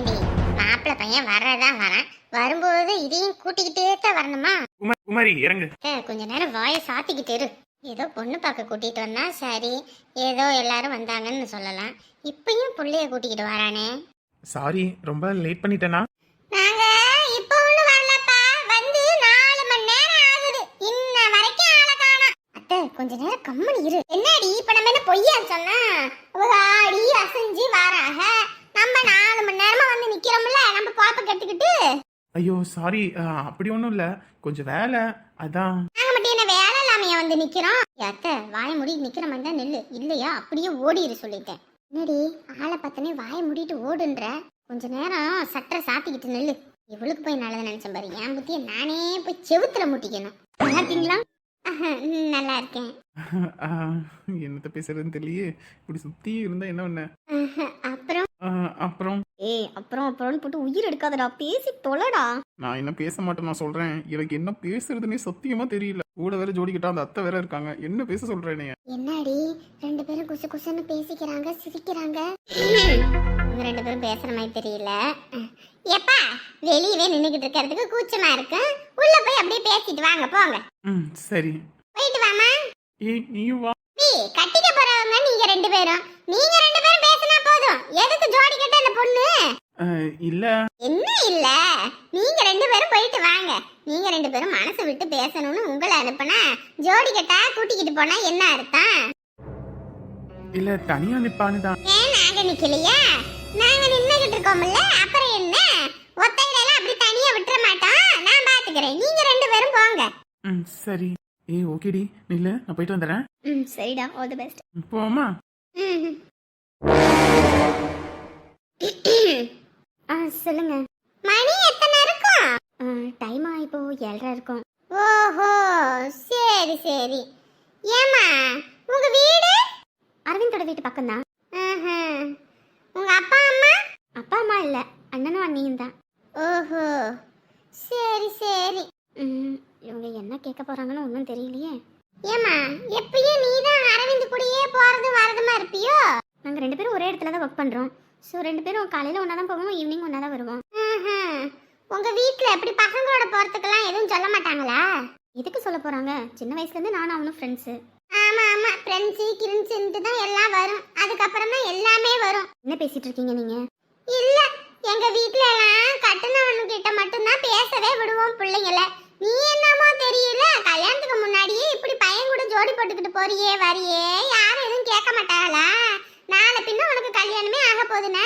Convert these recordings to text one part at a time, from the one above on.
ஏண்டி? மாப்பிள்ளை பையன் வர்றதான் வரேன். வரும்போது இதையும் கூட்டிக்கிட்டே தான் வரணுமா? குமார் இறங்கு. கொஞ்ச நேரம் வாயை சாத்திக்கிட்டு இரு. ஏதோ பொண்ணு பார்க்க கூட்டிட்டு வந்தா சரி. ஏதோ எல்லாரும் வந்தாங்கன்னு சொல்லலாம். இப்பயும் புள்ளைய கூட்டிக்கிட்டு வரானே. சாரி ரொம்ப லேட் பண்ணிட்டேனா? நாங்க இப்ப ஒண்ணு வரலப்பா. வந்து நாலு மணி நேரம் ஆகுது. இன்ன வரைக்கும் ஆளை காணோம். அத்தை கொஞ்ச நேரம் கம்மனி இரு. என்னடி? இப்ப நம்ம என்ன பொய்யா சொன்னா? அவங்க ஆடி அசைஞ்சு வராக. நம்ம நாலு மணி நேரமா வந்து நிக்கிறோம்ல நம்ம பாப்ப கட்டுக்கிட்டு ஐயோ சாரி அப்படி ஒன்றும் இல்லை. கொஞ்சம் வேலை. அதான். நாங்க மட்டும் என்ன வேலை இல்லாமையா வந்து நிக்கிறோம்? அத்தை வாய மூடி நிக்கிற மாதிரி தான் நெல்லு. இல்லையா? அப்படியே ஓடிரு சொல்லிட்டேன். என்னடி? ஆளை பார்த்தனே வாய மூடிட்டு ஓடுன்ற. கொஞ்ச நேரம் சட்டரை சாத்திக்கிட்டு நெல்லு. இவளுக்கு போய் நல்லதை நினைச்சேன் பாரு. என் புத்திய நானே போய் செவுத்துல முட்டிக்கணும். நல்லா இருக்கீங்களா நல்லா இருக்கேன். என்னத்த பேசுறதுன்னு தெரியலையே. இப்படி சுற்றி இருந்தால் என்ன பண்ண? ஆஹா, அப்புறம் அப்புறம்? ஏய் அப்புறம் அப்புறம் போட்டு உயிர் எடுக்காதடா. பேசி தொலைடா. நான் என்ன பேச மாட்டேன் நான் சொல்கிறேன் எனக்கு என்ன பேசுறதுன்னே சத்தியமாக தெரியல. கூட வேற ஜோடிக்கிட்டா அந்த அத்தை வேற இருக்காங்க. என்ன பேச சொல்கிறேனே என்னடி? ரெண்டு பேரும் குசு குசுன்னு பேசிக்கிறாங்க சிரிக்கிறாங்க. இவங்க ரெண்டு பேரும் பேசுற மாதிரி தெரியல. எப்பா வெளியவே நின்னுகிட்டு இருக்கிறதுக்கு கூச்சமா இருக்கு. உள்ள போய் அப்படியே பேசிட்டு வாங்க போங்க. ம் சரி. போயிட்டு வாமா ஏய் நீயும் வா. ஏய், கட்டிக்க போறவங்க நீங்க ரெண்டு பேரும். நீங்க ரெண்டு பேரும் போதும் எதுக்கு ஜோடி கட்ட அந்த பொண்ணு? இல்லை. என்ன இல்ல? நீங்க ரெண்டு பேரும் போயிட்டு வாங்க. நீங்க ரெண்டு பேரும் மனசு விட்டு பேசணும்னு உங்களை அனுப்புனா ஜோடி கட்டா கூட்டிக்கிட்டு போனா என்ன அர்த்தம்? இல்லை தனியாக நிற்பான்னு தான் ஏன் நாங்க நிக்கலையா? நாங்க நின்னுகிட்டு இருக்கோம்ல அப்புறம் என்ன? ஒத்தையில அப்படி தனியா விட்டுற மாட்டோம். நான் பாத்துக்கிறேன். நீங்க ரெண்டு பேரும் போங்க. ம் சரி. ஏய் ஓகேடி. நில்லு. நான் போயிட்டு வந்துடுறேன். ம் சரிடா. ஆல் தி பெஸ்ட் போமா ம் ஆ சொல்லுங்க. மணி எத்தனை இருக்கும்? டைம் இப்போ ஏழரை இருக்கும். ஓஹோ சரி சரி. ஏமா உங்க வீடு? அரவிந்தோட வீட்டு பக்கம் தான் உங்க அப்பா அம்மா? அப்பா அம்மா இல்ல. அண்ணனும் அண்ணியும் தான். ஓஹோ. சரி சரி. இவங்க என்ன கேட்க போறாங்கன்னு ஒன்றும் தெரியலையே. ஏமா எப்பயும் நீ தான் அரவிந்த் கூடயே போறது வரதுமா இருப்பியோ? நாங்க ரெண்டு பேரும் ஒரே இடத்துல தான் ஒர்க் பண்றோம். ஸோ ரெண்டு பேரும் காலையில ஒன்றா தான் போவோம் ஈவினிங் ஒன்றா தான் வருவோம் உங்க வீட்ல எப்படி பசங்களோட போறதுக்கெல்லாம் எதுவும் சொல்ல மாட்டாங்களா? எதுக்கு சொல்ல போறாங்க? சின்ன வயசுல இருந்து நானும் அவனும் ஃப்ரெண்ட்ஸ் ஆமா ஆமா. ஃப்ரெண்ட்ஸ் கிரின்ஸ்ன்ட்டு தான் எல்லாம் வரும். அதுக்கப்புறம் எல்லாமே வரும். என்ன பேசிட்டு இருக்கீங்க நீங்க? இல்ல. எங்க வீட்ல எல்லாம் கட்டுனவனு கிட்ட மட்டும்தான் பேசவே விடுவோம் பிள்ளைங்கள. நீ என்னமோ தெரியல? கல்யாணத்துக்கு முன்னாடியே இப்படி பையன் கூட ஜோடி போட்டுக்கிட்டு போறியே வரியே? யாரும் எதுவும் கேட்க மாட்டாங்களா? நாளை பின்ன உனக்கு கல்யாணமே ஆக போகுதுன்னா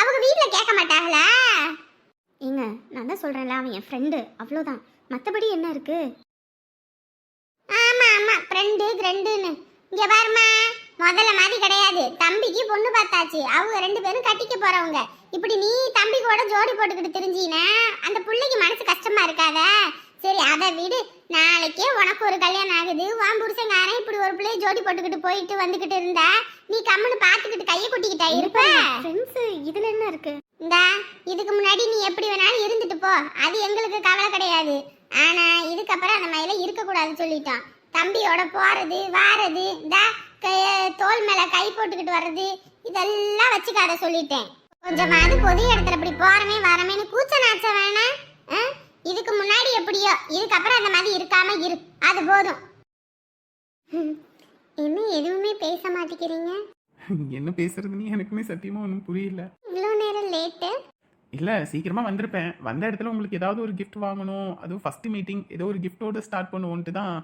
அவங்க வீட்டில் கேட்க மாட்டாங்களா? ஏங்க நான் தான் சொல்கிறேன்ல அவன் என் ஃப்ரெண்டு அவ்வளோதான் மற்றபடி என்ன இருக்கு? ஆமாம் ஆமாம் ஃப்ரெண்டு ஃப்ரெண்டுன்னு இங்கே பாருமா முதல்ல மாதிரி கிடையாது. தம்பிக்கு பொண்ணு பார்த்தாச்சு. அவங்க ரெண்டு பேரும் கட்டிக்க போகிறவங்க இப்படி நீ தம்பி கூட ஜோடி போட்டுக்கிட்டு தெரிஞ்சினா அந்த பிள்ளைக்கு மனசு கஷ்டமாக இருக்காதா? சரி அதை விடு. நாளைக்கே உனக்கு ஒரு கல்யாணம் ஆகுது. உன் புருஷங்காரன் இப்படி ஒரு பிள்ளைய ஜோடி போட்டுக்கிட்டு போயிட்டு வந்துகிட்டு இருந்தா நீ கம்முன்னு பாத்துக்கிட்டு கையை குட்டிக்கிட்டா இருப்ப? ஃப்ரெண்ட்ஸ் இதுல என்ன இருக்கு? இந்தா இதுக்கு முன்னாடி நீ எப்படி வேணாலும் இருந்துட்டு போ. அது எங்களுக்கு கவலை கிடையாது. ஆனா இதுக்கப்புறம் அந்த மாதிரிலாம் இருக்கக்கூடாதுன்னு சொல்லிட்டோம் தம்பியோட போறது வாரது இந்தா கை- தோள் மேல கை போட்டுக்கிட்டு வர்றது இதெல்லாம் வச்சுக்காத சொல்லிட்டேன். கொஞ்சமாவது பொது இடத்துல இப்படி போறமே வரமேன்னு கூச்ச நாச்ச முன்னாடி எப்படியோ இதுக்கப்புறம் அந்த மாதிரி இருக்காம இரு. அது போதும். என்ன எதுவுமே பேச மாட்டேங்கிறீங்க? என்ன பேசுறதுன்னு எனக்குமே சத்தியமாக ஒன்றும் புரியல. இவ்வளோ நேரம் லேட்டு இல்லை சீக்கிரமாக வந்திருப்பேன். வந்த இடத்துல உங்களுக்கு ஏதாவது ஒரு gift வாங்கணும். அதுவும் ஃபஸ்ட்டு மீட்டிங் ஏதோ ஒரு கிஃப்ட்டோட ஸ்டார்ட் பண்ணுவோன்ட்டு தான்.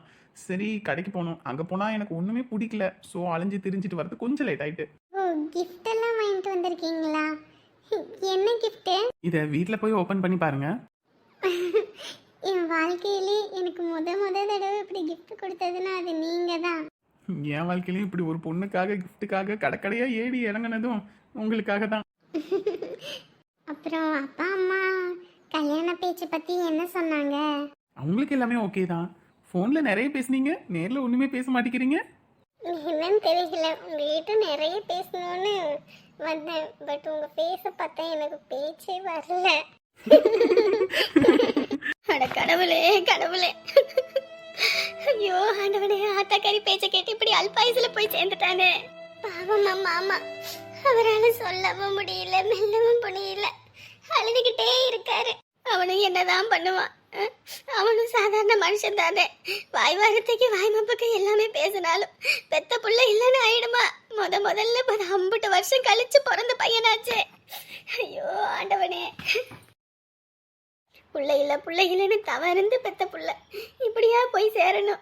சரி கடைக்கு போனோம். அங்கே போனால் எனக்கு ஒன்றுமே பிடிக்கல. ஸோ அலைஞ்சு திரிஞ்சிட்டு வரது கொஞ்சம் லேட் ஆயிட்டு. ஓ gift எல்லாம் வாங்கிட்டு வந்திருக்கீங்களா? என்ன gift இதை வீட்டில் போய் ஓப்பன் பண்ணி பாருங்க. என் வாழ்க்கையிலே எனக்கு முத முத தடவை இப்படி gift கொடுத்ததுன்னா அது நீங்க தான் என் வாழ்க்கையிலையும் இப்படி ஒரு பொண்ணுக்காக கிஃப்ட்டுக்காக கடைக்கடையாக ஏடி இறங்குனதும் உங்களுக்காக தான் அப்புறம் அப்பா அம்மா கல்யாண பேச்சு பத்தி என்ன சொன்னாங்க? அவங்களுக்கு எல்லாமே ஓகே தான். ஃபோனில் நிறைய பேசுனீங்க நேரில் ஒன்றுமே பேச மாட்டேங்கிறீங்க? என்னன்னு தெரியல. உங்ககிட்ட நிறைய பேசணும்னு வந்தேன். பட் உங்க பேச பார்த்தா எனக்கு பேச்சே வரல. அட கடவுளே கடவுளே. ஐயோ ஆண்டவனே ஆத்தாக்காரி பேச்ச கேட்டு இப்படி அல்பாயுசுல போய் சேர்ந்துட்டானே. பாவம் மாமா அவரால சொல்லவும் முடியல மெல்லவும் முடியல அழுதுகிட்டே இருக்காரு. அவனும் என்னதான் பண்ணுவான் அவனும் சாதாரண மனுஷன் தானே. வாய் வாரத்துக்கு வாய் மப்புக்கு எல்லாமே பேசினாலும் பெத்த புள்ள இல்லைன்னு ஆயிடுமா? முத முதல்ல பல ஐம்பது வருஷம் கழிச்சு பிறந்த பையனாச்சே. ஐயோ ஆண்டவனே. பிள்ளைகள இல்ல புள்ள இல்லைன்னு தவறுந்து பெத்த பிள்ளை. இப்படியா போய் சேரணும்?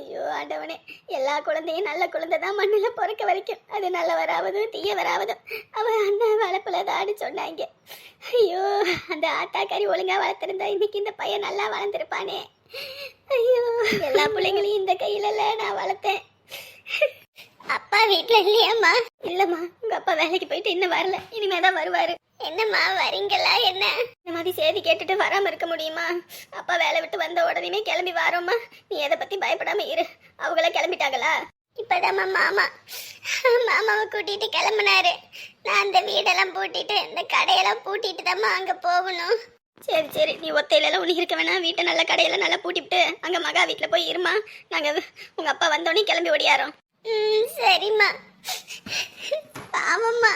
ஐயோ ஆண்டவனே எல்லா குழந்தையும் நல்ல குழந்தை தான் மண்ணில் பிறக்க வரைக்கும். அது நல்ல வராவதும் தீய வராவதும். அவன் அண்ணன் வளர்ப்பில் தான்னு சொன்னாங்க. ஐயோ அந்த ஆட்டாக்காரி ஒழுங்காக வளர்த்துருந்தா இன்னைக்கு இந்த பையன் நல்லா வளர்ந்துருப்பானே. ஐயோ எல்லா பிள்ளைங்களையும் இந்த கையில நான் வளர்த்தேன். அப்பா வீட்டில் இல்லையாம்மா? இல்லைம்மா உங்கள் அப்பா வேலைக்கு போயிட்டு இன்னும் வரல. இனிமே தான் வருவாரு. என்னம்மா வரீங்களா என்ன? இந்த மாதிரி செய்தி கேட்டுட்டு வராம இருக்க முடியுமா? அப்பா வேலை விட்டு வந்த உடனே கிளம்பி வரோம்மா. நீ எதை பத்தி பயப்படாம இரு. அவங்கள கிளம்பிட்டாங்களா? இப்பதாம்மா மாமா. மாமாவை கூட்டிட்டு கிளம்புனாரு. நான் அந்த வீடெல்லாம் பூட்டிட்டு இந்த கடையெல்லாம் பூட்டிட்டு தாம்மா அங்க போகணும். சரி சரி. நீ ஒத்தையிலலாம் ஒன்று இருக்க வேணாம் வீட்டை நல்ல கடையெல்லாம் நல்லா பூட்டிவிட்டு அங்கே மகா வீட்டில் போய் இருமா. நாங்கள் உங்கள் அப்பா வந்தோடனே கிளம்பி ஓடியாரோம். ம் சரிம்மா. பாவம்மா.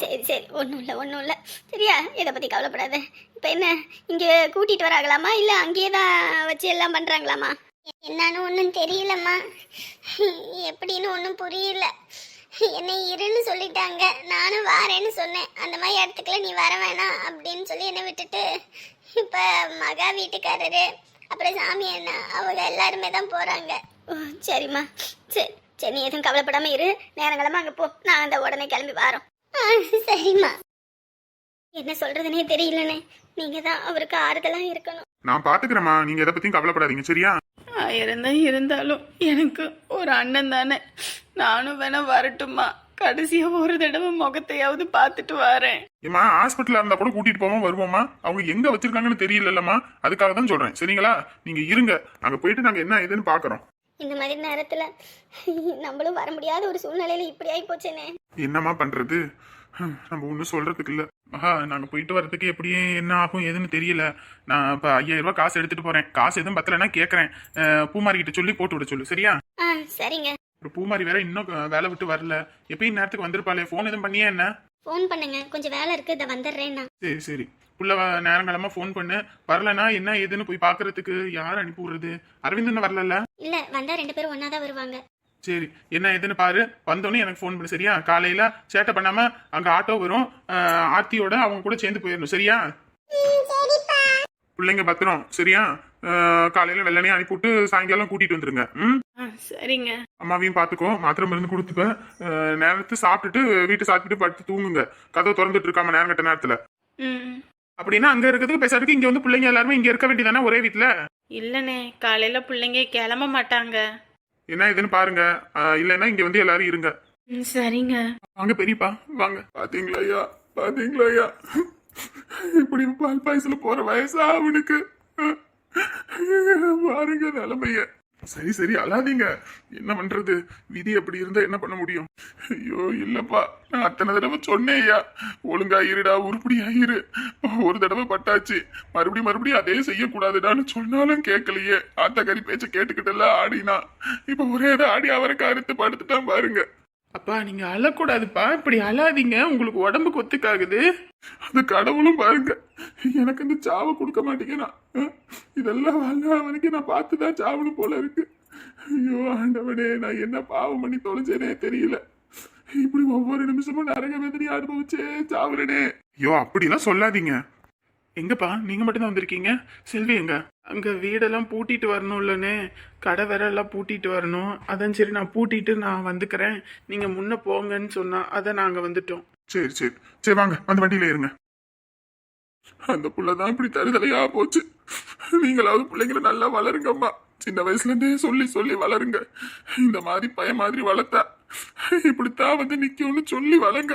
சரி சரி. ஒன்றும் இல்லை ஒன்றும் இல்லை. சரியா? இதை பற்றி கவலைப்படாத. இப்போ என்ன இங்கே கூட்டிகிட்டு வராங்களாமா இல்லை அங்கேயே தான் வச்சு எல்லாம் பண்ணுறாங்களாமா என்னன்னு ஒன்றும் தெரியலம்மா. எப்படின்னு ஒன்றும் புரியல. என்னை இருன்னு சொல்லிட்டாங்க. நானும் வாரேன்னு சொன்னேன். அந்த மாதிரி இடத்துக்குலாம் நீ வர வேணாம் அப்படின்னு சொல்லி என்னை விட்டுட்டு இப்போ மகா வீட்டுக்காரரு அப்புறம் சாமி அண்ணா அவங்க எல்லாருமே தான் போகிறாங்க சரிம்மா. சரி சரி. நீ எதுவும் கவலைப்படாமல் இரு. நேரங்களமா அங்கே போ. நான் அந்த உடனே கிளம்பி வரோம் சரிம்மா. என்ன சொல்றதுனே தெரியலண்ணே. நீங்க தான் அவருக்கு ஆறுதலா இருக்கணும். நான் பாத்துக்கிறேம்மா. நீங்க எதை பத்தியும் கவலைப்படாதீங்க சரியா? ஆயிரம் இருந்தாலும் எனக்கு ஒரு அண்ணன் தானே. நானும் வேணா வரட்டுமா கடைசியா ஒரு தடவை முகத்தையாவது பார்த்துட்டு வரேன். ஏமா ஹாஸ்பிட்டல்ல இருந்தா கூட கூட்டிட்டு போவோம் வருவோமா? அவங்க எங்க வச்சிருக்காங்கன்னு தெரியலல்லம்மா. அதுக்காக தான் சொல்றேன். சரிங்களா? நீங்க இருங்க. அங்க போயிட்டு நாங்க என்ன ஏதுன்னு பாக்குறோம். இந்த மாதிரி நேரத்துல நம்மளும் வர முடியாத ஒரு சூழ்நிலையில இப்படி ஆகி போச்சேனே. என்னம்மா பண்றது? நம்ம ஒன்றும் சொல்றதுக்கு இல்ல. ஆஹா நாங்க போயிட்டு வரதுக்கு எப்படியே என்ன ஆகும் ஏதுன்னு தெரியல. நான் இப்ப ஐயாயிரம் ரூபாய் காசு எடுத்துட்டு போறேன். காசு எதுவும் பத்தலைன்னா கேக்குறேன். அஹ், பூமாரி கிட்ட சொல்லி போட்டு விட சொல்லு சரியா? சரிங்க. ஒரு பூமாரி வேற இன்னும் வேலை விட்டு வரல. எப்பயும் நேரத்துக்கு வந்திருப்பாளே. ஃபோன் எதுவும் பண்ணியே என்ன? ஃபோன் பண்ணுங்க. கொஞ்சம் வேலை இருக்கு. இதை வந்துடுறேன் சரி சரி. புள்ள நேரங்காலமா ஃபோன் பண்ணு. வரலனா என்ன ஏதுன்னு போய் பாக்குறதுக்கு யார் அனுப்பி விடுறது? அரவிந்தன் வரல இல்ல வந்தா ரெண்டு பேரும் ஒன்னா தான் வருவாங்க. சரி என்ன ஏதுன்னு பாரு. வந்தோடனே எனக்கு ஃபோன் பண்ணு சரியா? காலையில சேட்டை பண்ணாம அங்க ஆட்டோ வரும். ஆர்த்தியோட அவங்க கூட சேர்ந்து போயிடணும் சரியா? பிள்ளைங்க பத்திரம் சரியா? காலையில வெள்ளனே அனுப்பிவிட்டு சாயங்காலம் கூட்டிட்டு வந்துருங்க. ம்? சரிங்க. அம்மாவையும் பாத்துக்கோ. மாத்திரை மருந்து கொடுத்துக்க ஆஹ், நேரத்து சாப்பிட்டுட்டு வீட்டு சாப்பிட்டுட்டு படுத்து தூங்குங்க. கதவு திறந்துட்டு இருக்காம நேரம் கட்ட நேரத்துல. அப்படின்னா அங்க இருக்கிறதுக்கு பேசுறதுக்கு இங்க வந்து பிள்ளைங்க எல்லாருமே இங்க இருக்க வேண்டியதானே ஒரே வீட்டுல இல்லைண்ணே காலையில பிள்ளைங்க கிளம்ப மாட்டாங்க. என்ன இதுன்னு பாருங்க. இல்லைன்னா இங்க வந்து எல்லாரும் இருங்க. சரிங்க. வாங்க பெரியப்பா வாங்க. பாத்தீங்களா ஐயா? பாத்தீங்களா ஐயா? இப்படி பால் பாயசல போற வயசா அவனுக்கு. பாருங்க நிலைமைய. சரி சரி அழாதீங்க. என்ன பண்றது? விதி அப்படி இருந்தா என்ன பண்ண முடியும்? ஐயோ இல்லப்பா நான் அத்தனை தடவை சொன்னேயா ஒழுங்கா இருடா உருப்படியா இரு ஒரு தடவை பட்டாச்சு. மறுபடியும் மறுபடியும் அதே செய்யக்கூடாதுடான்னு சொன்னாலும் கேட்கலையே. ஆத்தக்கறி பேச்ச கேட்டுக்கிட்டல ஆடினா. இப்ப ஒரே இதை ஆடி அவரை கருத்து படுத்துட்டான் பாருங்க. அப்பா நீங்க அழக்கூடாதுப்பா. இப்படி அழாதீங்க. உங்களுக்கு உடம்புக்கு ஒத்துக்காகுது. அது கடவுளும் பாருங்க. எனக்கு இந்த சாவை கொடுக்க மாட்டேங்கிறான் இதெல்லாம் வாங்க அவனுக்கு நான் பார்த்து தான் சாவணும் போல இருக்கு. ஐயோ ஆண்டவனே நான் என்ன பாவம் பண்ணி தொலைஞ்சேனே தெரியல. இப்படி ஒவ்வொரு நிமிஷமும் நரக வேதனை அனுபவிச்சே சாவுறனே. ஐயோ அப்படிலாம் சொல்லாதீங்க. எங்கப்பா? நீங்க மட்டும்தான் வந்திருக்கீங்க? செல்வி எங்க? அங்க வீடெல்லாம் பூட்டிட்டு வரணும்லனே கடை வேற எல்லாம் பூட்டிட்டு வரணும். அதான் சரி நான் பூட்டிட்டு நான் வந்துக்கிறேன். நீங்க முன்ன போங்கன்னு சொன்னா அதை நாங்க வந்துட்டோம். சரி சரி. சரி வாங்க. அந்த வண்டியில இருங்க. அந்த புள்ளதான் இப்படி தருதலையா போச்சு. நீங்களாவது பிள்ளைங்களை நல்லா வளருங்கம்மா. சின்ன வயசுலேருந்தே சொல்லி சொல்லி வளருங்க. இந்த மாதிரி பய மாதிரி வளர்த்தா இப்படித்தான் வந்து நிற்கும்னு சொல்லி வளங்க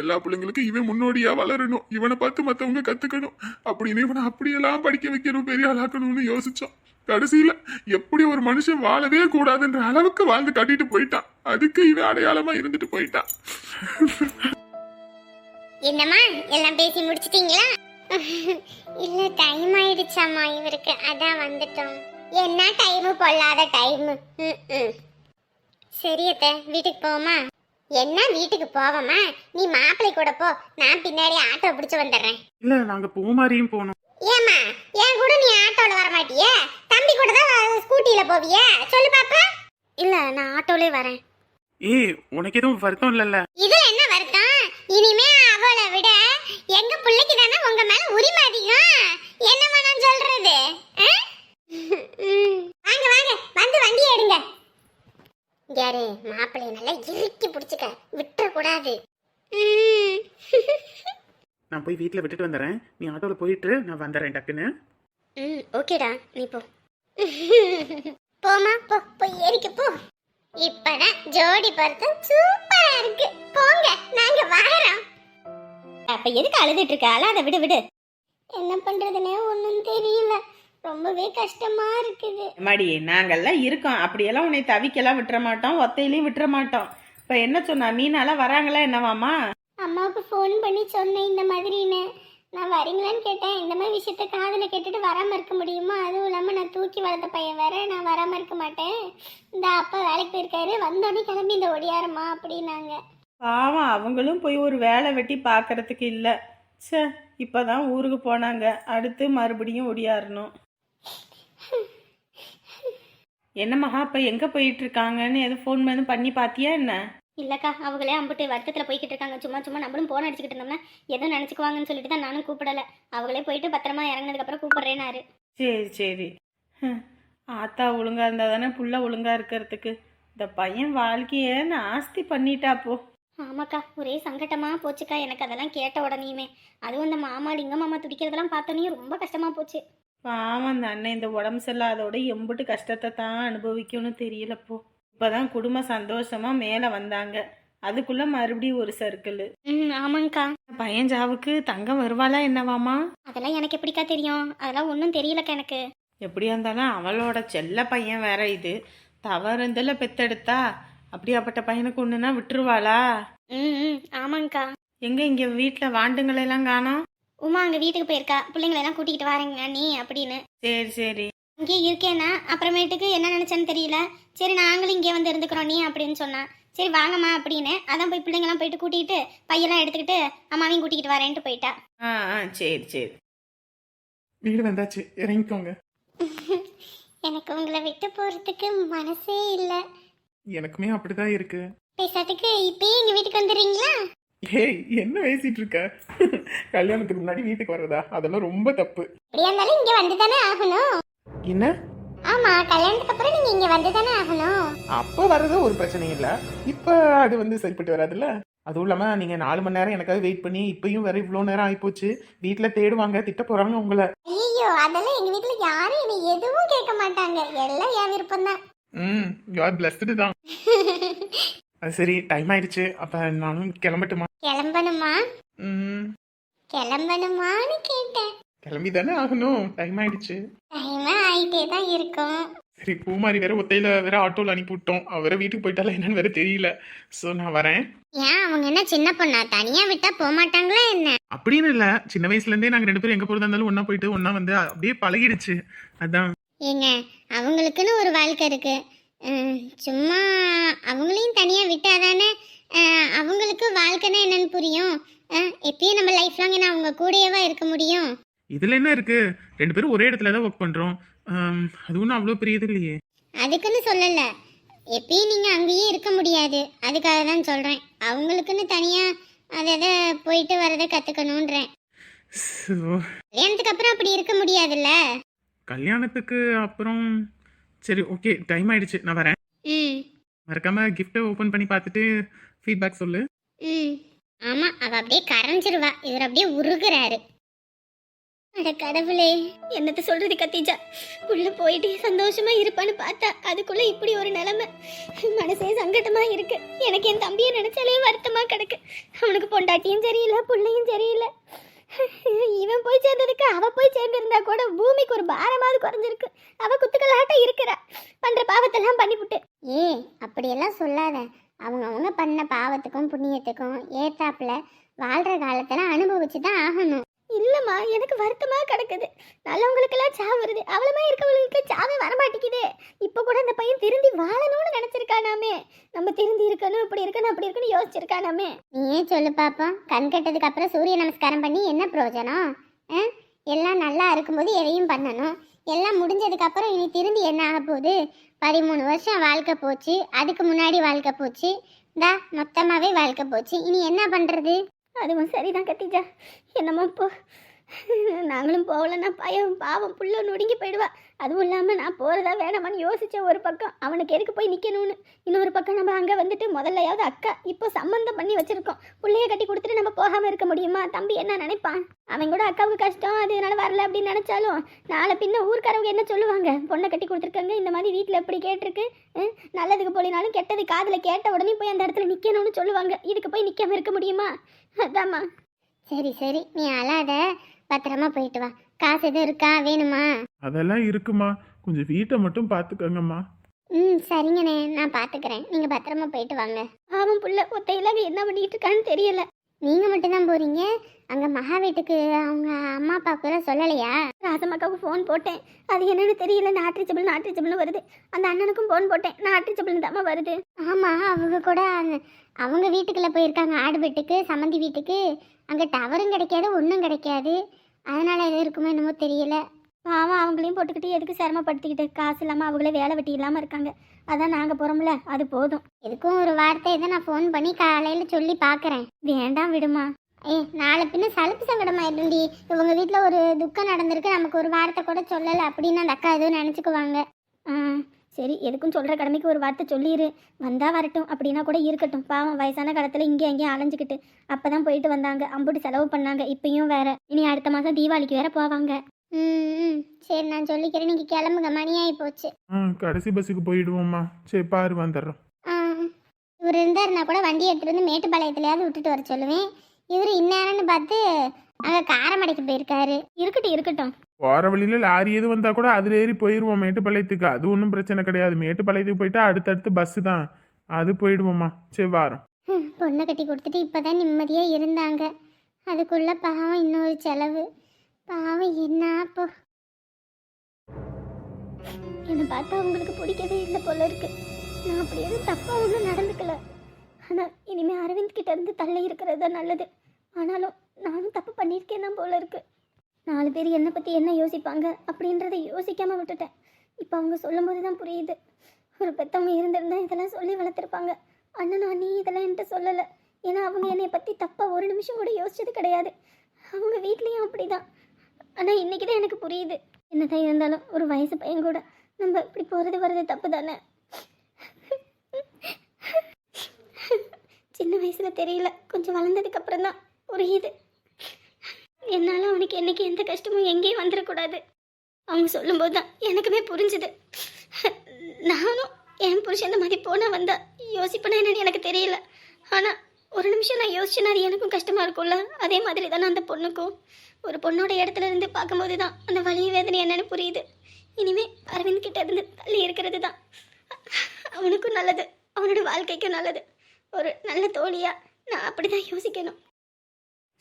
எல்லா பிள்ளைங்களுக்கும் இவன் முன்னோடியாக வளரணும். இவனை பார்த்து மற்றவங்க கற்றுக்கணும் அப்படின்னு இவனை அப்படியெல்லாம் படிக்க வைக்கணும் பெரிய ஆளாக்கணும்னு யோசித்தோம் கடைசியில் எப்படி ஒரு மனுஷன் வாழவே கூடாதுன்ற அளவுக்கு வாழ்ந்து கட்டிட்டு போயிட்டான். அதுக்கு இவன் அடையாளமாக இருந்துட்டு போயிட்டான். என்னம்மா எல்லாம் பேசி முடிச்சிட்டீங்களா? இல்லை டைம் ஆயிடுச்சாம்மா இவருக்கு. அதான் வந்துட்டோம். என்ன டைம் பொல்லாத டைம் சரி அத்தை வீட்டுக்கு போமா என்ன வீட்டுக்கு போவமா? நீ மாப்பிள்ளை கூட போ. நான் பின்னாடி ஆட்டோ பிடிச்சு வந்துடுறேன். இல்ல நாங்க பூமாரியும் போனோம் ஏமா என் கூட நீ ஆட்டோல வர மாட்டியே தம்பி கூட தான் ஸ்கூட்டில போவியே? சொல்லு பாப்பா. இல்ல நான் ஆட்டோலே வரேன். ஏய் உனக்கு எதுவும் வருத்தம் இல்லல்ல? இதுல என்ன வருத்தம்? இனிமே அவளை விட எங்க பிள்ளைக்கு தானே உங்க மேல உரிமை அதிகம்? என்னமா நான் சொல்றது? ஆ? வாங்க வாங்க. வந்து வண்டி எடுங்க. யாரு? மாப்பிள்ளைய நல்லா இறுக்கி பிடிச்சுக்க. விட்டுற கூடாது. நான் போய் வீட்ல விட்டுட்டு வந்துடுறேன் நீ ஆட்டோல போயிட்டு நான் வந்துடுறேன் டக்குன்னு. ம் ஓகேடா. நீ போ. போமா போ. போய் ஏறிக்க போ. இப்பதான் ஜோடி பொருத்தம் சூப்பரா இருக்கு. போங்க. நாங்க வரோம். அப்ப எதுக்கு அழுதுட்டு இருக்க? அழாத விடு விடு. என்ன பண்றதுனே ஒண்ணும் தெரியல. ரொம்பவே கஷ்டமா இருக்குது. மாடி நாங்கெல்லாம் இருக்கோம். அப்படியெல்லாம் உன்னை தவிக்கெல்லாம் விட்டுற மாட்டோம் ஒத்தையிலையும் விட்டுற மாட்டோம் இப்போ என்ன சொன்னா மீனாலாம் வராங்களா என்னவாமா அம்மாவுக்கு ஃபோன் பண்ணி சொன்னேன் இந்த மாதிரின்னு. நான் வரீங்களான்னு கேட்டேன். இந்த மாதிரி விஷயத்த காதில் கேட்டுட்டு வராமல் இருக்க முடியுமா? அதுவும் இல்லாமல் நான் தூக்கி வளர்த்த பையன் வேற. நான் வராமல் இருக்க மாட்டேன். இந்த அப்பா வேலைக்கு போயிருக்காரு. வந்தோடனே கிளம்பி இந்த ஒடியாரம்மா அப்படின்னாங்க. பாவம் அவங்களும் போய் ஒரு வேலை வெட்டி பார்க்கறதுக்கு இல்லை. ச்சே இப்போதான் ஊருக்கு போனாங்க. அடுத்து மறுபடியும் ஒடியாரணும் என்ன மகா இப்போ எங்கே போயிட்டு இருக்காங்கன்னு எதுவும் ஃபோன் பண்ணி பண்ணி பார்த்தியா என்ன? இல்லக்கா அவங்களே அம்பிட்டு வருத்தத்தில் போய்கிட்டு இருக்காங்க. சும்மா சும்மா நம்மளும் போன் அடிச்சுக்கிட்டு இருந்தோம்னா எதுவும் நினச்சிக்குவாங்கன்னு சொல்லிட்டு தான் நானும் கூப்பிடல. அவங்களே போயிட்டு பத்திரமா இறங்கினதுக்கப்புறம் கூப்பிட்றேனாரு சரி சரி. ஆத்தா ஒழுங்கா இருந்தா தானே புள்ள ஒழுங்கா இருக்கிறதுக்கு. இந்த பையன் வாழ்க்கைய நாஸ்தி பண்ணிட்டா போ. ஆமாக்கா ஒரே சங்கட்டமா போச்சுக்கா. எனக்கு அதெல்லாம் கேட்ட உடனேயுமே. அதுவும் இந்த மாமா லிங்க மாமா துடிக்கிறதெல்லாம் பார்த்தோன்னே ரொம்ப கஷ்டமா போச்சு. பாவம் அந்த அண்ணன் இந்த உடம்பு சரியில்லாதோட எம்புட்டு கஷ்டத்தை தான் அனுபவிக்கும்னு தெரியலப்போ. இப்போதான் குடும்பம் சந்தோஷமா மேலே வந்தாங்க. அதுக்குள்ள மறுபடியும் ஒரு சர்க்கிள் ம் ஆமாங்க்கா பையன் ஜாவுக்கு தங்கம் வருவாளா என்னவாமா அதெல்லாம் எனக்கு எப்படிக்கா தெரியும்? அதெல்லாம் ஒன்றும் தெரியலக்கா எனக்கு. எப்படியா இருந்தாலும் அவளோட செல்ல பையன் வேற இது. தவறுந்தல பெத்தெடுத்தா அப்படியாப்பட்ட பையனுக்கு ஒண்ணுனா விட்டுருவாளா? ம் ம் ஆமாங்க்கா எங்க இங்க வீட்டுல வாண்டுங்களெல்லாம் காணோம்? உமா அங்கே வீட்டுக்கு போயிருக்கா. பிள்ளைங்களெல்லாம் கூட்டிகிட்டு வரேங்க நீ அப்படின்னு. சரி சரி. இங்கே இருக்கேன்னா அப்புறமேட்டுக்கு என்ன நினச்சேன்னு தெரியல. சரி நாங்களும் இங்கே வந்து இருந்துக்கிறோம் நீ அப்படின்னு சொன்னான் சரி வாங்கம்மா அப்படின்னு. அதான் போய் பிள்ளைங்களாம் போயிட்டு கூட்டிகிட்டு பையெல்லாம் எடுத்துக்கிட்டு அம்மாவையும் கூட்டிகிட்டு வரேன்ட்டு போயிட்டா. ஆ ஆ சரி சரி. வீடு வந்தாச்சு இறங்கிக்கோங்க. எனக்கு உங்களை விட்டு போகிறதுக்கு மனசே இல்லை. எனக்குமே அப்படிதான் இருக்கு. பேசாட்டுக்கு இப்பயே எங்கள் வீட்டுக்கு வந்துடுறீங்களா? ஏய் என்ன பேசிட்டு இருக்க? கல்யாணத்துக்கு முன்னாடி வீட்டுக்கு வர்றதா? அதெல்லாம் ரொம்ப தப்பு. எப்படியா இருந்தாலும் இங்கே வந்து தானே ஆகணும். என்ன? ஆமாம் கல்யாணத்துக்கு அப்புறம் நீங்கள் இங்கே வந்து தானே ஆகணும். அப்போ வர்றது ஒரு பிரச்சனையும் இல்லை. இப்போ அது வந்து சரிப்பட்டு வராதுல்ல? அதுவும் இல்லாமல் நீங்கள் நாலு மணி நேரம் எனக்காக வெயிட் பண்ணி இப்பயும் வேற இவ்வளோ நேரம் ஆகிப்போச்சு வீட்டில் தேடுவாங்க திட்ட போகிறாங்க உங்களை. ஐயோ அதெல்லாம் எங்கள் வீட்டில் யாரும் என்னை எதுவும் கேட்க மாட்டாங்க. எல்லாம் என் விருப்பம் தான் ம் யூஆர் பிளஸ்டு தான் அது சரி டைம் ஆயிடுச்சு. அப்போ நானும் கிளம்பட்டுமா? கிளம்பணுமா? ம். கிளம்பணுமான்னு கேட்டேன். கிளம்பி தானே ஆகணும். டைம் ஆயிடுச்சு. டைம் ஆயிட்டே தான் இருக்கும். சரி பூமாரி வேற ஒத்தையில வேற ஆட்டோல அனுப்பி விட்டோம் அவ வேற வீட்டுக்கு போயிட்டால என்னன்னு வேற தெரியல. ஸோ நான் வரேன். ஏன் அவங்க என்ன சின்ன பொண்ணா? தனியா விட்டா போக மாட்டாங்களா என்ன? அப்படின்னு இல்ல. சின்ன வயசுல இருந்தே நாங்க ரெண்டு பேரும் எங்க போறதா இருந்தாலும் ஒண்ணா போயிட்டு ஒண்ணா வந்து அப்படியே பழகிடுச்சு. அதான். ஏங்க அவங்களுக்குன்னு ஒரு வாழ்க்கை இருக்கு. சும்மா அவங்களையும் தனியா விட்டாதானே அவங்களுக்கு வாழ்க்கைன்னா என்னன்னு புரியும். எப்பயும் நம்ம லைஃப் லாங் என்ன அவங்க கூடயேவா இருக்க முடியும். இதுல என்ன இருக்கு? ரெண்டு பேரும் ஒரே இடத்துல தான் ஒர்க் பண்றோம் அது ஒன்றும் அவ்வளோ பெரிய இது இல்லையே. அதுக்குன்னு சொல்லல. எப்பயும் நீங்க அங்கேயே இருக்க முடியாது. அதுக்காக தான் சொல்றேன். அவங்களுக்குன்னு தனியா அதை போயிட்டு வரதை கத்துக்கணுன்றேன். So, கல்யாணத்துக்கு அப்புறம் அப்படி இருக்க முடியாதுல்ல? கல்யாணத்துக்கு அப்புறம் சரி ஓகே டைம் ஆயிடுச்சு. நான் வரேன். ம் மறக்காம கிஃப்ட்டை ஓப்பன் பண்ணி பார்த்துட்டு ஃபீட்பேக் சொல்லு. ம் ஆமா அவ அப்படியே கரைஞ்சிருவா. இவர் அப்படியே உருகுறாரு. அட கடவுளே என்னத்த சொல்றது கத்திஜா? உள்ள போயிட்டு சந்தோஷமா இருப்பான்னு பார்த்தா அதுக்குள்ள இப்படி ஒரு நிலைமை. மனசே சங்கடமா இருக்கு. எனக்கு என் தம்பியை நினைச்சாலே வருத்தமா கிடக்கு. அவனுக்கு பொண்டாட்டியும் சரியில்லை பிள்ளையும் சரியில்லை. இவன் போய் சேர்ந்ததுக்கு அவ போய் சேர்ந்திருந்தா கூட பூமிக்கு ஒரு பாரமாவது குறைஞ்சிருக்கு. அவ குத்துக்கலாட்ட இருக்கிறா. பண்ற பாவத்தெல்லாம் பண்ணிவிட்டு ஏ அப்படியெல்லாம் சொல்லாத. அவங்க அவங்க பண்ண பாவத்துக்கும் புண்ணியத்துக்கும் ஏத்தாப்புல வாழ்ற காலத்துல அனுபவிச்சு தான் ஆகணும். இல்லைம்மா எனக்கு வருத்தமாக கிடக்குது. நல்லவங்களுக்கெல்லாம் சா வருது. அவ்வளோமா இருக்கவங்களுக்கு சாவே வரமாட்டேங்குது. இப்போ கூட அந்த பையன் திருந்தி வாழணும்னு நினச்சிருக்கானாமே. நம்ம திருந்தி இருக்கணும் இப்படி இருக்கணும் அப்படி இருக்கணும் யோசிச்சிருக்கானாமே. நீயே சொல்லு பாப்பா? கண் கட்டதுக்கு அப்புறம் சூரிய நமஸ்காரம் பண்ணி என்ன பிரயோஜனம்? ஆ? எல்லாம் நல்லா இருக்கும்போது எதையும் பண்ணணும். எல்லாம் முடிஞ்சதுக்கு அப்புறம் இனி திருந்தி என்ன ஆக போகுது? பதிமூணு வருஷம் வாழ்க்கை போச்சு. அதுக்கு முன்னாடி வாழ்க்கை போச்சு. தா மொத்தமாகவே வாழ்க்கை போச்சு. இனி என்ன பண்ணுறது அதுவும் சரிதான் கத்திஜா. என்னமோ இப்போ நாங்களும் போகலன்னா பயம் பாவம் புள்ள நொடுங்கி போயிடுவா. அதுவும் இல்லாமல் நான் போகிறதா வேணாமான்னு யோசித்தேன் ஒரு பக்கம். அவனுக்கு எதுக்கு போய் நிற்கணும்னு இன்னொரு பக்கம் நம்ம அங்கே வந்துட்டு முதல்லையாவது அக்கா இப்போ சம்மந்தம் பண்ணி வச்சுருக்கோம். பிள்ளைய கட்டி கொடுத்துட்டு நம்ம போகாமல் இருக்க முடியுமா? தம்பி என்ன நினைப்பான்? அவன் கூட அக்காவுக்கு கஷ்டம் அது என்னால் வரல அப்படின்னு நினச்சாலும் நாளை பின்ன ஊர்க்காரவங்க என்ன சொல்லுவாங்க? பொண்ணை கட்டி கொடுத்துருக்காங்க இந்த மாதிரி வீட்டில் எப்படி கேட்டிருக்கு? நல்லதுக்கு போலினாலும் கெட்டது காதில் கேட்ட உடனே போய் அந்த இடத்துல நிற்கணும்னு சொல்லுவாங்க. இதுக்கு போய் நிற்காம இருக்க முடியுமா? அதாம்மா. சரி சரி. நீ அழாத. பத்திரமா போயிட்டு வா. காசு எதுவும் இருக்கா? வேணுமா? அதெல்லாம் இருக்குமா. கொஞ்சம் வீட்டை மட்டும் பார்த்துக்கங்கம்மா. ம் சரிங்கண்ணே. நான் பார்த்துக்கிறேன். நீங்கள் பத்திரமா போயிட்டு வாங்க. ஆமாம் புள்ள ஒத்தையில என்ன பண்ணிட்டு இருக்கான்னு தெரியல. நீங்கள் மட்டும்தான் போறீங்க? அங்கே மகா வீட்டுக்கு அவங்க அம்மா அப்பாவுக்கு சொல்லலையா? ராசம்மாக்காவுக்கு ஃபோன் போட்டேன். அது என்னன்னு தெரியல. நாட்ரிச்சபிள் நாட்ரிச்சபிள்னு வருது. அந்த அண்ணனுக்கும் ஃபோன் போட்டேன். நாட்ரிச்சபிள்னு தாம்மா வருது. ஆமாம் அவங்க கூட அவங்க வீட்டுக்குள்ளே போயிருக்காங்க. ஆடு வீட்டுக்கு சம்மந்தி வீட்டுக்கு. அங்கே டவரும் கிடைக்காது ஒன்றும் கிடைக்காது. அதனால் எது இருக்குமோ என்னமோ தெரியல. பாவம் அவங்களையும் போட்டுக்கிட்டு எதுக்கு சிரமப்படுத்திக்கிட்டு? காசு இல்லாமல் அவங்களே வேலை வெட்டி இல்லாமல் இருக்காங்க. அதான் நாங்கள் போகிறோம்ல அது போதும். எதுக்கும் ஒரு வார்த்தை இதை நான் ஃபோன் பண்ணி காலையில் சொல்லி பார்க்குறேன் வேண்டாம் விடுமா. ஏ நாளை பின்ன சலுப்பு சங்கடமாயிடும்டி இவங்க வீட்டில் ஒரு துக்கம் நடந்திருக்கு நமக்கு ஒரு வார்த்தை கூட சொல்லலை அப்படின்னு அந்த அக்கா எதுவும் நினச்சிக்குவாங்க. ஆ. சரி எதுக்கும் சொல்கிற கடமைக்கு ஒரு வார்த்தை சொல்லிடு வந்தா வரட்டும் அப்படின்னா கூட இருக்கட்டும். பாவம் வயசான காலத்தில் இங்கே அங்கேயும் அலைஞ்சிக்கிட்டு அப்போ தான் போயிட்டு வந்தாங்க. அம்புட்டு செலவு பண்ணாங்க இப்பயும் வேற. இனி அடுத்த மாதம் தீபாவளிக்கு வேற போவாங்க. ம் சரி நான் சொல்லிக்கிறேன். நீங்கள் கிளம்புங்க மணி ஆகி போச்சு. ஆ கடைசி பஸ்ஸுக்கு போயிடுவோம்மா. சரி பாரு வந்துடுறோம். ஆ. இவர் இருந்தாருன்னா கூட வண்டி எடுத்துகிட்டு வந்து மேட்டுப்பாளையத்துலையாவது விட்டுட்டு வர சொல்லுவேன். இவர் இந்நேரம்னு பார்த்து அங்கே காரமடைக்கு போயிருக்காரு. இருக்கட்டும் இருக்கட்டும். போகிற வழியில் லாரி எது வந்தால் கூட அதில் ஏறி போயிடுவோம் மேட்டுப்பாளையத்துக்கு. அது ஒன்றும் பிரச்சனை கிடையாது. மேட்டுப்பாளையத்துக்கு போயிட்டு அடுத்தடுத்து பஸ்ஸு தான். அது போயிடுவோம்மா. சரி வாரம். பொண்ணை கட்டி கொடுத்துட்டு இப்போதான் நிம்மதியாக இருந்தாங்க. அதுக்குள்ள பாவம் இன்னொரு செலவு. பாவம் என்ன அப்போ என்னை பார்த்தா உங்களுக்கு பிடிக்கவே இல்லை போல இருக்கு. நான் அப்படி எதுவும் தப்பாக ஒன்றும் நடந்துக்கல. ஆனால் இனிமேல் அரவிந்த் கிட்ட இருந்து தள்ளி இருக்கிறது தான் நல்லது. ஆனாலும் நானும் தப்பு பண்ணியிருக்கேன் தான் போல இருக்குது நாலு பேர் என்னை பற்றி என்ன யோசிப்பாங்க அப்படின்றத யோசிக்காமல் விட்டுட்டேன். இப்போ அவங்க சொல்லும்போது தான் புரியுது. ஒரு பெத்தவங்க இருந்திருந்தா இதெல்லாம் சொல்லி வளர்த்துருப்பாங்க. அண்ணன் நீ இதெல்லாம் என்கிட்ட சொல்லலை. ஏன்னா அவங்க என்னை பற்றி தப்பாக ஒரு நிமிஷம் கூட யோசிச்சது கிடையாது. அவங்க வீட்லேயும் அப்படி தான் ஆனால் இன்றைக்கி தான் எனக்கு புரியுது. என்னதான் இருந்தாலும் ஒரு வயசு பையன் கூட நம்ம இப்படி போகிறது வர்றது தப்பு தானே சின்ன வயசில் தெரியல. கொஞ்சம் வளர்ந்ததுக்கப்புறம் தான் புரியுது. என்னால் அவனுக்கு என்னைக்கு எந்த கஷ்டமும் எங்கேயும் வந்துடக்கூடாது அவங்க சொல்லும்போது தான் எனக்குமே புரிஞ்சுது. நானும் என் புருஷன் இந்த மாதிரி போனால் வந்தா யோசிப்பேனா என்னன்னு எனக்கு தெரியல. ஆனால் ஒரு நிமிஷம் நான் யோசிச்சேன்னா அது எனக்கும் கஷ்டமாக இருக்கும்ல? அதே மாதிரி தானே அந்த பொண்ணுக்கும். ஒரு பொண்ணோட இடத்துல இருந்து பார்க்கும்போது தான் அந்த வலி வேதனை என்னன்னு புரியுது. இனிமே அரவிந்த் கிட்ட இருந்து தள்ளி இருக்கிறது தான். அவனுக்கும் நல்லது. அவனோட வாழ்க்கைக்கும் நல்லது. ஒரு நல்ல தோழியா நான் அப்படி தான் யோசிக்கணும்.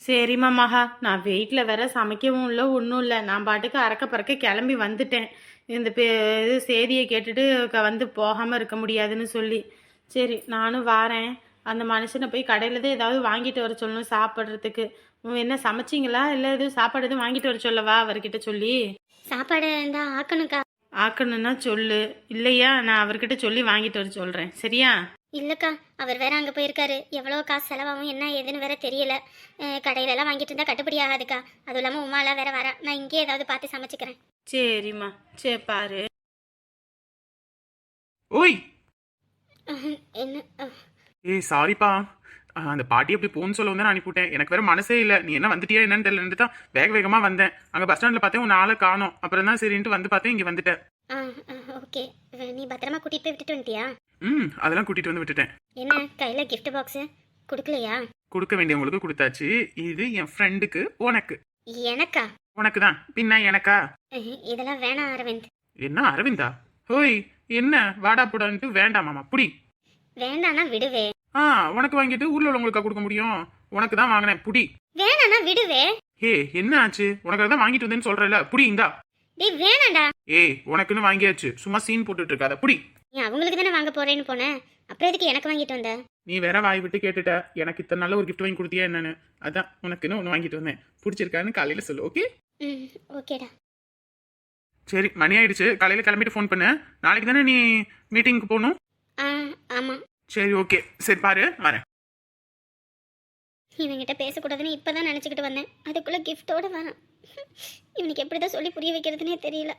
சரிம்மா மகா நான் வெயிட்டில் வேற சமைக்கவும் இல்லை ஒன்றும் இல்லை. நான் பாட்டுக்கு அறக்க பறக்க கிளம்பி வந்துட்டேன். இந்த பே இது செய்தியை கேட்டுட்டு க- வந்து போகாமல் இருக்க முடியாதுன்னு சொல்லி. சரி நானும் வாரேன். அந்த மனுஷனை போய் கடையில் தான் ஏதாவது வாங்கிட்டு வர சொல்லணும் சாப்பிட்றதுக்கு. என்ன சமைச்சிங்களா? இல்லை எதுவும் சாப்பாடு எதுவும் வாங்கிட்டு வர சொல்லவா அவர்கிட்ட சொல்லி? சாப்பாடு இருந்தா ஆக்கணும்க்கா. ஆக்கணும்னா சொல்லு. இல்லையா நான் அவர்கிட்ட சொல்லி வாங்கிட்டு வர சொல்கிறேன் சரியா? இல்லைக்கா அவர் வேற அங்கே போயிருக்காரு. எவ்வளோ காசு செலவாகும் என்ன ஏதுன்னு வேற தெரியல. அஹ் கடையில எல்லாம் வாங்கிட்டு இருந்தா கட்டுப்படி ஆகாதுக்கா. அதுவும் இல்லாமல் உமாலாம் வேற வரா. நான் இங்கேயே ஏதாவது பார்த்து சமைச்சுக்கிறேன். சரிம்மா. சரி பாரு. ஓய்! என்ன? ஏய் சாரிப்பா. அந்த பாட்டி அப்படி போன்னு சொல்ல வந்து நான் அனுப்பிவிட்டேன். எனக்கு வேற மனசே இல்லை. நீ என்ன வந்துட்டியா என்னன்னு தெரியலன்ட்டு தான் வேக வேகமாக வந்தேன். அங்கே பஸ் ஸ்டாண்டில் பார்த்தேன் உன் ஆளை காணோம். அப்புறம் தான் சரின்ட்டு வந்து பார்த்தேன் இங்கே வந்துட்டேன். ஓகே. நீ பத்திரமா கூட்டிட்டு போய் விட்டுட்டு வந்துட்டியா? ம் அதெல்லாம் கூட்டிகிட்டு வந்து விட்டுட்டேன். என்ன கையில் gift பாக்ஸு கொடுக்கலையா? கொடுக்க வேண்டியவங்களுக்கு கொடுத்தாச்சு. இது என் ஃப்ரெண்டுக்கு உனக்கு. எனக்கா? உனக்கு தான். பின்ன எனக்கா? இதெல்லாம் வேணாம் அரவிந்த். என்ன அரவிந்தா? ஹோய் என்ன? வாடா போடான்ட்டு வேண்டாமாமா புடி. வேண்டாம்னா விடுவே. ஆ உனக்கு வாங்கிட்டு ஊர்ல உள்ளவங்களுக்கா கொடுக்க முடியும்? உனக்கு தான் வாங்கினேன். புடி. வேணாண்ணா விடுவே. ஏய் என்ன ஆச்சு? உனக்கு தான் வாங்கிட்டு வந்தேன்னு சொல்றல புடி இந்தா. டேய் வேணாண்டா ஏய் உனக்குன்னு வாங்கியாச்சு. சும்மா சீன் போட்டுட்டு இருக்காத. புடி. நீ அவங்களுக்கு தானே வாங்க போறேன்னு போனேன் அப்புறம் எதுக்கு எனக்கு வாங்கிட்டு வந்த? நீ வேற வாய் விட்டு கேட்டுட்ட. எனக்கு இத்தனை நல்ல ஒரு gift வாங்கி கொடுத்தியா என்னன்னு? அதான் உனக்குன்னு ஒன்று வாங்கிட்டு வந்தேன். பிடிச்சிருக்கான்னு காலையில சொல்லு ஓகே ம் ஓகேடா. சரி மணி ஆயிடுச்சு. காலையில கிளம்பிட்டு ஃபோன் பண்ணு. நாளைக்கு தானே நீ மீட்டிங்க்கு போகணும்? ஆ ஆமா. சரி ஓகே சரி பாரு வரேன். இவன்கிட்ட பேசக்கூடாதுன்னு இப்பதான் நினைச்சுக்கிட்டு வந்தேன். அதுக்குள்ள கிஃப்டோட வரான். இவனுக்கு எப்படிதான் சொல்லி புரிய வைக்கிறதுனே தெரியல.